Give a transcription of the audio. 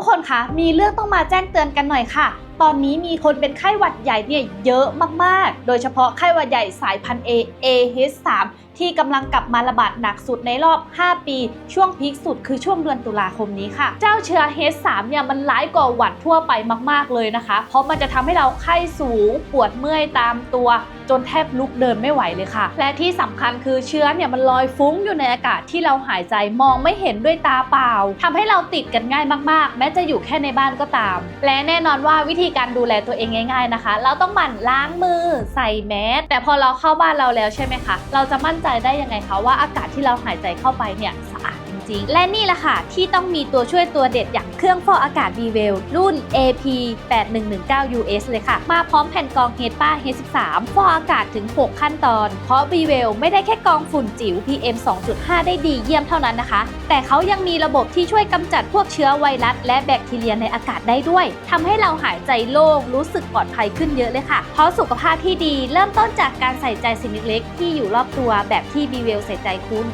กคนคะ มีเรื่องต้องมาแจ้งเตือนกันหน่อยค่ะ ตอนนี้มีคนเป็นไข้หวัดใหญ่เนี่ยเยอะมาก ๆ โดยเฉพาะไข้หวัดใหญ่สายพันธุ์ A AH3 ที่กำลังกลับมาระบาดหนักสุดในรอบ 5 ปี ช่วงพีคสุดคือช่วงเดือนตุลาคมนี้ค่ะ เจ้าเชื้อ H3 เนี่ยมันร้ายกว่าหวัดทั่วไปมาก ๆ เลยนะคะ เพราะมันจะทำให้เราไข้สูง ปวดเมื่อยตามตัวจนแทบลุกเดินไม่ไหวเลยค่ะ และที่สำคัญคือเชื้อเนี่ยมันลอยฟุ้งอยู่ในอากาศที่เราหายใจมองไม่เห็นด้วยตาเปล่าทำให้เราติดกันง่ายมากๆ แม้จะอยู่แค่ในบ้านก็ตาม และแน่นอนว่าวิธีการดูแลตัวเองง่าย ๆนะคะ เราต้องหมั่นล้างมือใส่แมสแต่พอเราเข้าบ้านเราแล้วใช่ไหมคะ เราจะมั่นใจได้ยังไงคะว่าอากาศที่เราหายใจเข้าไปเนี่ยสะอาด ริง ๆ และนี่แหละค่ะ ที่ต้องมีตัวช่วยตัวเด็ดอย่างเครื่องฟอกอากาศ b w e l รุ่น AP 8119 US เลยค่ะ มาพร้อมแผ่นกรอง HEPA H13 ฟอกอากาศถึง 6 ขั้นตอน เพราะ b w e l ไม่ได้แค่กรองฝุ่นจิ๋ว PM 2.5 ได้ดีเยี่ยมเท่านั้นนะคะ แต่เขายังมีระบบที่ช่วยกำจัดพวกเชื้อไวรัส และแบคทีเรียในอากาศได้ด้วยทำให้เราหายใจโล่งรู้สึกปลอดภัยขึ้นเยอะเลยค่ะ เพราะสุขภาพที่ดีเริ่มต้นจากการใส่ใจสิ่งเล็กๆที่อยู่รอบตัวแบบที่ b w e l l ใส่ใจคุณ